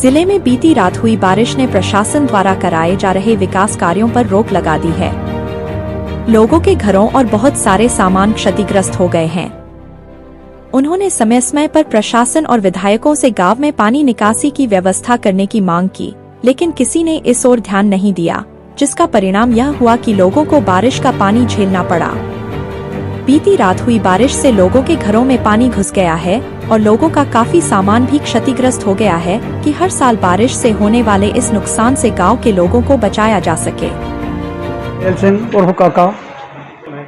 ज़िले में बीती रात हुई बारिश ने प्रशासन द्वारा कराए जा रहे विकास कार्यों पर रोक लगा दी है। लोगों के घरों और बहुत सारे सामान क्षतिग्रस्त हो गए हैं। उन्होंने समय समय पर प्रशासन और विधायकों से गाँव में पानी निकासी की व्यवस्था करने की मांग की, लेकिन किसी ने इस ओर ध्यान नहीं दिया, जिसका परिणाम यह हुआ कि लोगों को बारिश का पानी झेलना पड़ा। बीती रात हुई बारिश से लोगों के घरों में पानी घुस गया है और लोगों का काफी सामान भी क्षतिग्रस्त हो गया है कि हर साल बारिश से होने वाले इस नुकसान से गांव के लोगों को बचाया जा सके ਐਲ ਸਿੰਘ ਉਰਫ ਕਾਕਾ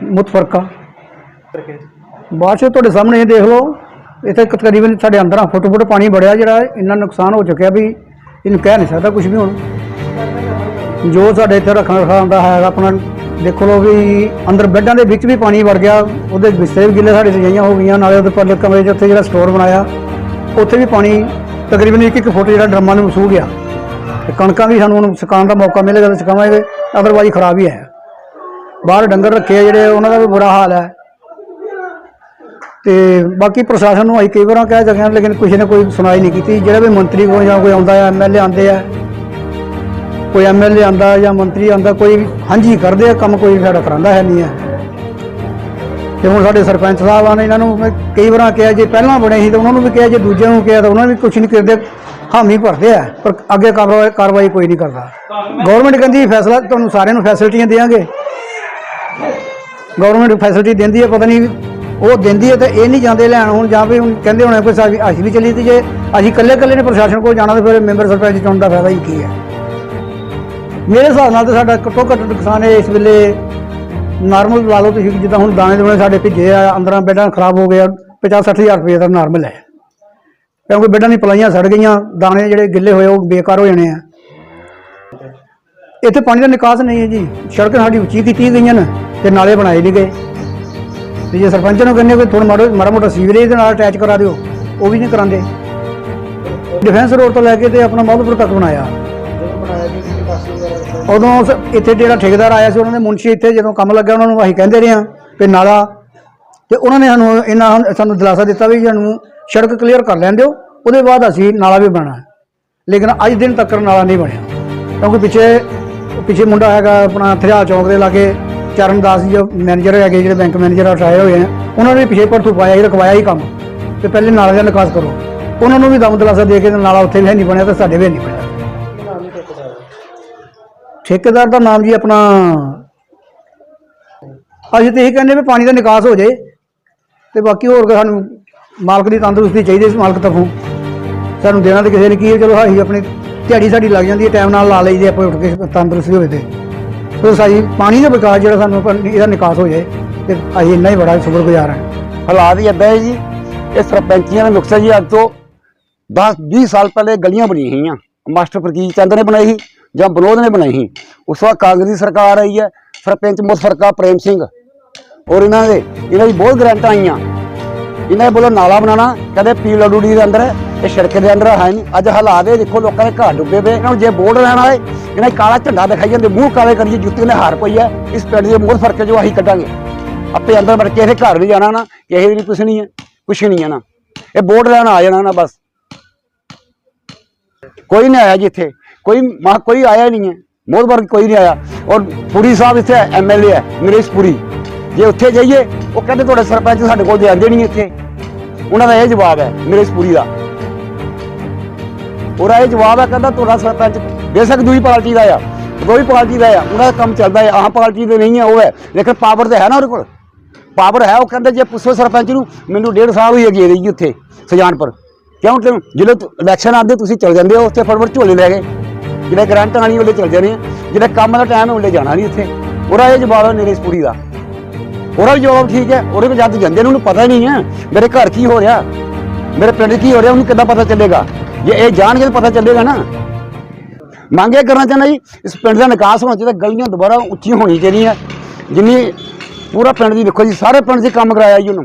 ਮੁਤਫਰਕਾ ਬਾਅਦ 'ਚ ਤੁਹਾਡੇ ਸਾਹਮਣੇ ਇਹ ਦੇਖ ਲਓ ਇੱਥੇ ਤਕਰੀਬਨ ਸਾਡੇ ਅੰਦਰ ਫੁੱਟ ਫੁੱਟ ਪਾਣੀ ਵੜਿਆ ਜਿਹੜਾ ਇੰਨਾ ਨੁਕਸਾਨ ਹੋ ਚੁੱਕਿਆ ਵੀ ਇਹਨੂੰ ਕਹਿ ਨਹੀਂ ਸਕਦਾ ਕੁਝ ਵੀ ਹੁਣ ਜੋ ਸਾਡੇ ਇੱਥੇ ਰੱਖਣ ਰਖਾਉਣ ਦਾ ਹੈ ਆਪਣਾ ਦੇਖੋ ਲੋ ਵੀ ਅੰਦਰ ਬੈੱਡਾਂ ਦੇ ਵਿੱਚ ਵੀ ਪਾਣੀ ਵੜ ਗਿਆ, ਉਹਦੇ ਬਿਸਤਰੇ ਵੀ ਗਿੱਲੇ ਸਾਡੇ ਸਜਾਈਆਂ ਹੋ ਗਈਆਂ, ਨਾਲੇ ਉਹਦੇ ਪਰਲੇ ਕਮਰੇ 'ਚ ਉੱਥੇ ਜਿਹੜਾ ਸਟੋਰ ਬਣਾਇਆ, ਉੱਥੇ ਵੀ ਪਾਣੀ ਤਕਰੀਬਨ 1-1 ਫੁੱਟ ਜਿਹੜਾ ਡਰਮਾਂ ਨੂੰ ਵਸੂ ਗਿਆ। ਤੇ ਕਣਕਾਂ ਵੀ ਸਾਨੂੰ ਹੁਣ ਸੁਕਾਉਣ ਦਾ ਮੌਕਾ ਮਿਲੇਗਾ ਤਾਂ ਸੁਕਾਵਾਂਗੇ ਅਦਰਵਾਈਜ਼ ਖਰਾਬ ਹੀ ਹੈ। ਬਾਹਰ ਡੰਗਰ ਰੱਖੇ ਜਿਹੜੇ, ਉਹਨਾਂ ਦਾ ਵੀ ਬੁਰਾ ਹਾਲ ਹੈ। ਤੇ ਬਾਕੀ ਪ੍ਰਸ਼ਾਸਨ ਨੂੰ ਅਸੀਂ ਕਈ ਵਾਰਾਂ ਕਹਿ ਚੁੱਕੇ ਹਾਂ, ਲੇਕਿਨ ਕਿਸੇ ਨੇ ਕੋਈ ਸੁਣਾਈ ਨਹੀਂ ਕੀਤੀ। ਜਿਹੜਾ ਵੀ ਮੰਤਰੀ ਕੋਲ ਜਾਂ ਕੋਈ ਆਉਂਦਾ ਹੈ ਐਮਐਲਏ ਆਉਂਦੇ ਆ ਕੋਈ ਐਮਐਲਏ ਆਂਦਾ ਜਾਂ ਮੰਤਰੀ ਆਂਦਾ, ਕੋਈ ਹਾਂਜੀ ਕਰਦੇ ਆ, ਕੰਮ ਕੋਈ ਸਾਡਾ ਕਰਾਂਦਾ ਹੈ ਨਹੀਂ ਹੈ। ਤੇ ਹੁਣ ਸਾਡੇ ਸਰਪੰਚ ਸਾਹਿਬ ਆਨੇ ਇਹਨਾਂ ਨੂੰ ਮੈਂ ਕਈ ਵਾਰਾਂ ਕਿਹਾ, ਜੇ ਪਹਿਲਾਂ ਬਣੇ ਸੀ ਤਾਂ ਉਹਨਾਂ ਨੂੰ ਵੀ ਕਿਹਾ, ਜੇ ਦੂਜਿਆਂ ਨੂੰ ਕਿਹਾ ਤਾਂ ਉਹਨਾਂ ਨੇ ਵੀ ਕੁਝ ਨਹੀਂ ਕਰਦੇ, ਹਾਮੀ ਭਰਦੇ ਆ, ਪਰ ਅੱਗੇ ਕਾਰਵਾਈ ਕਾਰਵਾਈ ਕੋਈ ਨਹੀਂ ਕਰਦਾ। ਗਵਰਨਮੈਂਟ ਕਹਿੰਦੀ ਫੈਸਲਾ, ਤੁਹਾਨੂੰ ਸਾਰਿਆਂ ਨੂੰ ਫੈਸਿਲਿਟੀਆਂ ਦੇਵਾਂਗੇ ਗਵਰਨਮੈਂਟ ਫੈਸਿਲਿਟੀ ਦਿੰਦੀ ਹੈ ਪਤਾ ਨਹੀਂ ਉਹ ਦਿੰਦੀ ਹੈ ਤਾਂ ਇਹ ਨਹੀਂ ਜਾਂਦੇ ਲੈਣ ਹੁਣ, ਜਾਂ ਵੀ ਹੁਣ ਕਹਿੰਦੇ ਹੋਣੇ ਕੋਈ ਸਾਡੀ ਅਸੀਂ ਵੀ ਚੱਲੀ ਤੇ ਜੇ ਅਸੀਂ ਇਕੱਲੇ ਇਕੱਲੇ ਨੇ ਪ੍ਰਸ਼ਾਸਨ ਕੋਲ ਜਾਣਾ, ਤਾਂ ਫਿਰ ਮੈਂਬਰ ਸਰਪੰਚ ਚੁਣਨ ਦਾ ਫਾਇਦਾ ਹੀ ਕੀ ਹੈ? ਮੇਰੇ ਹਿਸਾਬ ਨਾਲ ਤਾਂ ਸਾਡਾ ਘੱਟੋ ਘੱਟ ਨੁਕਸਾਨ ਹੈ ਇਸ ਵੇਲੇ ਨਾਰਮਲ ਲਾ ਲਓ ਤੁਸੀਂ, ਜਿੱਦਾਂ ਹੁਣ ਦਾਣੇ ਦੋਣੇ ਸਾਡੇ ਭਿੱਜੇ ਆ, ਅੰਦਰਾਂ ਬੈੱਡਾਂ ਖਰਾਬ ਹੋ ਗਏ ਆ 50 ਹਜ਼ਾਰ ਰੁਪਏ ਦਾ ਨਾਰਮਲ ਹੈ। ਕਿਉਂਕਿ ਬੈਡਾਂ ਦੀ ਪਲਾਈਆਂ ਸੜ ਗਈਆਂ, ਦਾਣੇ ਜਿਹੜੇ ਗਿੱਲੇ ਹੋਏ ਉਹ ਬੇਕਾਰ ਹੋ ਜਾਣੇ ਆ। ਇੱਥੇ ਪਾਣੀ ਦਾ ਨਿਕਾਸ ਨਹੀਂ ਹੈ ਜੀ। ਸੜਕ ਸਾਡੀ ਉੱਚੀ ਕੀਤੀ ਗਈਆਂ ਨੇ ਤੇ ਨਾਲੇ ਬਣਾਏ ਨਹੀਂ ਗਏ। ਤੇ ਜੇ ਸਰਪੰਚ ਨੂੰ ਕਹਿੰਦੇ ਕੋਈ ਥੋੜਾ ਮਾੜਾ ਮਾੜਾ ਮੋਟਾ ਸੀਵਰੇਜ ਦੇ ਨਾਲ ਅਟੈਚ ਕਰਾ ਦਿਓ, ਉਹ ਵੀ ਨਹੀਂ ਕਰਾਉਂਦੇ ਡਿਫੈਂਸ ਰੋਡ ਤੋਂ ਲੈ ਕੇ ਤੇ ਆਪਣਾ ਮੌਲਪੁਰ ਤੱਕ ਬਣਾਇਆ। ਉਦੋਂ ਸ- ਇੱਥੇ ਜਿਹੜਾ ਠੇਕੇਦਾਰ ਆਇਆ ਸੀ, ਉਹਨਾਂ ਦੇ ਮੁਨਸ਼ੀ ਇੱਥੇ ਜਦੋਂ ਕੰਮ ਲੱਗਿਆ ਉਹਨਾਂ ਨੂੰ ਅਸੀਂ ਕਹਿੰਦੇ ਰਹੇ ਹਾਂ ਕਿ ਨਾਲਾ ਤੇ ਉਹਨਾਂ ਨੇ ਸਾਨੂੰ ਇਹਨਾਂ ਸਾਨੂੰ ਦਿਲਾਸਾ ਦਿੱਤਾ ਵੀ ਸਾਨੂੰ ਸੜਕ ਕਲੀਅਰ ਕਰ ਲੈਣ ਦਿਓ, ਉਹਦੇ ਬਾਅਦ ਅਸੀਂ ਨਾਲਾ ਵੀ ਬਣਾਉਣਾ ਲੇਕਿਨ ਅੱਜ ਦਿਨ ਤੱਕ ਨਾਲਾ ਨਹੀਂ ਬਣਿਆ। ਕਿਉਂਕਿ ਪਿੱਛੇ ਪਿੱਛੇ ਮੁੰਡਾ ਹੈਗਾ ਆਪਣਾ ਥਰਿਆ ਚੌਂਕ ਦੇ ਲਾਗੇ, ਚਰਨਦਾਸ ਜੀ ਜੋ ਮੈਨੇਜਰ ਹੈਗੇ ਜਿਹੜੇ ਬੈਂਕ ਮੈਨੇਜਰ ਰਿਟਾਇਰ ਹੋਏ ਆ, ਉਹਨਾਂ ਨੇ ਵੀ ਪਿੱਛੇ ਪਰਥੂ ਪਾਇਆ ਹੀ ਰਖਵਾਇਆ ਹੀ ਕੰਮ। ਤੇ ਪਹਿਲੇ ਨਾਲੇ ਦਾ ਨਿਕਾਸ ਕਰੋ। ਉਹਨਾਂ ਨੂੰ ਵੀ ਦਮ ਦਿਲਾਸਾ ਦੇ ਕੇ ਨਾਲਾ ਉੱਥੇ ਵੀ ਹੈ ਨਹੀਂ ਬਣਿਆ ਤੇ ਸਾਡੇ ਵੀ ਨਹੀਂ ਬਣਿਆ। ਠੇਕੇਦਾਰ ਦਾ? ਨਾਮ ਜੀ ਆਪਣਾ ਅਸੀਂ ਤੇ ਇਹ ਕਹਿੰਦੇ ਵੀ ਪਾਣੀ ਦਾ ਨਿਕਾਸ ਹੋ ਜਾਏ ਤੇ ਬਾਕੀ ਹੋਰ ਕੋਈ ਸਾਨੂੰ ਮਾਲਕ ਦੀ ਤੰਦਰੁਸਤੀ ਚਾਹੀਦੀ ਇਸ ਮਾਲਕ ਤਰਫੋਂ ਸਾਨੂੰ ਦੇਣਾ ਤੇ ਕਿਸੇ ਨੇ ਕੀ ਹੈ ਚਲੋ ਅਸੀਂ ਆਪਣੀ ਦਿਹਾੜੀ ਸਾਡੀ ਲੱਗ ਜਾਂਦੀ ਹੈ ਟਾਈਮ ਨਾਲ ਲਾ ਲਈਦੀ ਆਪਾਂ ਉੱਠ ਕੇ ਤੰਦਰੁਸਤੀ ਹੋਵੇ ਤੇ। ਸੋ ਸਾਡੀ ਪਾਣੀ ਦਾ ਵਿਕਾਸ ਜਿਹੜਾ ਸਾਨੂੰ ਆਪਾਂ- ਇਹਦਾ ਨਿਕਾਸ ਹੋ ਜਾਏ ਤੇ ਅਸੀਂ ਇੰਨਾ ਹੀ ਬੜਾ ਸ਼ੁਕਰਗੁਜ਼ਾਰ ਹਾਂ। ਹਾਲਾਤ ਹੀ ਏਦਾਂ ਹੈ ਜੀ ਇਹ ਸਰਪੰਚੀਆਂ ਦਾ ਨੁਕਸਾ ਜੀ ਅੱਜ ਤੋਂ 10 20 ਸਾਲ ਪਹਿਲੇ ਗਲੀਆਂ ਬਣੀਆਂ ਹੋਈਆਂ। ਮਾਸਟਰ ਪ੍ਰਦੀਪ ਚੰਦ ਨੇ ਬਣਾਈ ਸੀ ਜਾਂ ਬਨੋਦ ਨੇ ਬਣਾਈ ਸੀ। ਉਸ ਕਾਂਗਰਸ ਦੀ ਸਰਕਾਰ ਆਈ ਹੈ, ਸਰਪੰਚ ਮੁਸਫਰਕਾ ਪ੍ਰੇਮ ਸਿੰਘ। ਔਰ ਇਹਨਾਂ ਦੇ, ਇਹਨਾਂ ਦੀ ਬਹੁਤ ਗਰੰਟਾਂ ਆਈਆਂ। ਇਹਨਾਂ ਨੇ ਬੋਲੋ ਨਾਲਾ ਬਣਾਉਣਾ। ਕਦੇ ਪੀਡਬਲਯੂਡੀ ਦੇ ਅੰਦਰ, ਇਹ ਸੜਕ ਦੇ ਅੰਦਰ ਹੈ ਨਹੀਂ। ਅੱਜ ਹਾਲਾਤ ਇਹ ਦੇਖੋ, ਲੋਕਾਂ ਦੇ ਘਰ ਡੁੱਬੇ ਪਏ ਇਹਨਾਂ ਨੂੰ ਜੇ ਬੋਰਡ ਲੈਣਾ ਹੈ ਇਹਨਾਂ ਦੀ ਕਾਲਾ ਝੰਡਾ ਦਿਖਾਈ ਜਾਂਦੇ, ਮੂੰਹ ਕਾਲੇ ਕਰੀਏ, ਜੁੱਤੀ ਨੇ ਹਾਰ ਪਈ ਹੈ। ਇਸ ਪਿੰਡ ਦੇ ਮੋਹ ਫ਼ਰਕ ਜੋ ਅਸੀਂ ਕੱਢਾਂਗੇ। ਆਪੇ ਅੰਦਰ ਵੜ ਕੇ ਇਹਦੇ ਘਰ ਵੀ ਜਾਣਾ ਨਾ, ਕਿਸੇ ਦੀ ਨਹੀਂ ਹੈ ਕੁਛ ਨਹੀਂ ਹੈ ਨਾ। ਇਹ ਬੋਰਡ ਲੈਣ ਆ ਜਾਣਾ ਨਾ, ਬਸ। ਕੋਈ ਨਹੀਂ ਆਇਆ ਜੀ ਇੱਥੇ। ਕੋਈ ਮਾ ਕੋਈ ਆਇਆ ਹੀ ਨਹੀਂ ਹੈ। ਮੋਦਬਰ ਕੋਈ ਨਹੀਂ ਆਇਆ। ਔਰ ਪੁਰੀ ਸਾਹਿਬ ਇੱਥੇ ਐਮਐਲਏ ਹੈ, ਨਰੇਸ਼ ਪੁਰੀ। ਜੇ ਉੱਥੇ ਜਾਈਏ, ਉਹ ਕਹਿੰਦੇ ਤੁਹਾਡੇ ਸਰਪੰਚ ਸਾਡੇ ਕੋਲ ਜਾਂਦੇ ਨਹੀਂ ਇੱਥੇ। ਉਹਨਾਂ ਦਾ ਇਹ ਜਵਾਬ ਹੈ, ਨਰੇਸ਼ ਪੁਰੀ ਦਾ। ਉਹਦਾ ਇਹ ਜਵਾਬ ਹੈ, ਕਹਿੰਦਾ ਤੁਹਾਡਾ ਸਰਪੰਚ ਬੇਸ਼ੱਕ ਦੂਜੀ ਪਾਰਟੀ ਦਾ ਆ। ਕੋਈ ਪਾਰਟੀ ਦਾ ਆ। ਉਹਨਾਂ ਦਾ ਕੰਮ ਚੱਲਦਾ ਹੈ ਆਹ ਪਾਰਟੀ ਦੇ ਨਹੀਂ ਹੈ ਉਹ ਹੈ। ਲੇਕਿਨ ਪਾਵਰ ਤਾਂ ਹੈ ਨਾ ਉਹਦੇ ਕੋਲ। ਪਾਵਰ ਹੈ, ਉਹ ਕਹਿੰਦੇ ਜੇ ਪੁੱਛੋ ਸਰਪੰਚ ਨੂੰ, ਮੈਨੂੰ ਡੇਢ ਸਾਲ ਹੋਈ ਹੈਗੀ ਰਹੀ ਉੱਥੇ, ਸੁਜਾਨਪੁਰ। ਕਿਉਂ ਕਿ ਜਦੋਂ ਇਲੈਕਸ਼ਨ ਆਉਂਦੇ ਤੁਸੀਂ ਚਲ ਜਾਂਦੇ ਹੋ, ਉੱਥੇ ਫਟਫਟ ਝੋਲੇ ਲੈ ਗਏ ਜਿਹੜੇ ਗਰੰਟ ਆਣੀ ਉਹਲੇ ਚਲ ਜਾਣੇ ਆ। ਜਿਹੜਾ ਕੰਮ ਦਾ ਟਾਈਮ ਹੈ ਉਹਲੇ ਜਾਣਾ ਨਹੀਂ ਉੱਥੇ। ਉਹਦਾ ਇਹ ਜਵਾਬ ਹੈ ਨਰੇਸ਼ ਪੁਰੀ ਦਾ। ਉਹਦਾ ਵੀ ਜਵਾਬ ਠੀਕ ਹੈ, ਉਹਦੇ ਕੋਲ ਜਦ ਜਾਂਦੇ ਨੇ, ਉਹਨੂੰ ਪਤਾ ਹੀ ਨਹੀਂ ਹੈ, ਮੇਰੇ ਘਰ ਕੀ ਹੋ ਰਿਹਾ, ਮੇਰੇ ਪਿੰਡ 'ਚ ਕੀ ਹੋ ਰਿਹਾ, ਉਹਨੂੰ ਕਿੱਦਾਂ ਪਤਾ ਚੱਲੇਗਾ? ਜੇ ਇਹ ਜਾਣਗੇ ਤਾਂ ਪਤਾ ਚੱਲੇਗਾ ਨਾ। ਮੰਗ ਇਹ ਕਰਨਾ ਚਾਹੁੰਦਾ ਜੀ, ਇਸ ਪਿੰਡ ਦਾ ਨਿਕਾਸ ਹੋਣਾ ਚਾਹੀਦਾ, ਗਲੀਆਂ ਦੁਬਾਰਾ ਉੱਚੀਆਂ ਹੋਣੀ ਚਾਹੀਦੀਆਂ। ਜਿੰਨੀ ਪੂਰਾ ਪਿੰਡ ਦੀ ਦੇਖੋ ਜੀ, ਸਾਰੇ ਪਿੰਡ 'ਚ ਕੰਮ ਕਰਾਇਆ ਜੀ ਉਹਨੂੰ।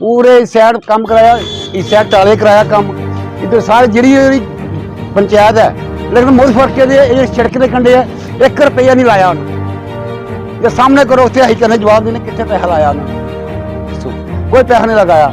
ਪੂਰੇ ਇਸ ਸਾਈਡ ਕੰਮ ਕਰਾਇਆ, ਇਸ ਸਾਈਡ ਟਾਲੇ ਕਰਾਇਆ ਕੰਮ। ਇੱਧਰ ਸਾਰੇ ਜਿਹੜੀ ਜਿਹੜੀ ਪੰਚਾਇਤ ਹੈ, ਲੇਕਿਨ ਮੁੱਲ ਫ਼ਰਕ ਦੇ ਇਹ ਸੜਕ ਦੇ ਕੰਢੇ ਹੈ 1 ਰੁਪਈਆ ਨਹੀਂ ਲਾਇਆ ਉਹਨੂੰ। ਜੇ ਸਾਹਮਣੇ ਕਰੋ, ਉੱਥੇ ਅਸੀਂ ਕਹਿੰਦੇ ਜਵਾਬ ਦੇਣੇ, ਕਿੱਥੇ ਪੈਸਾ ਲਾਇਆ ਉਹਨੂੰ? ਦੱਸੋ। ਕੋਈ ਪੈਸਾ ਨਹੀਂ ਲਗਾਇਆ।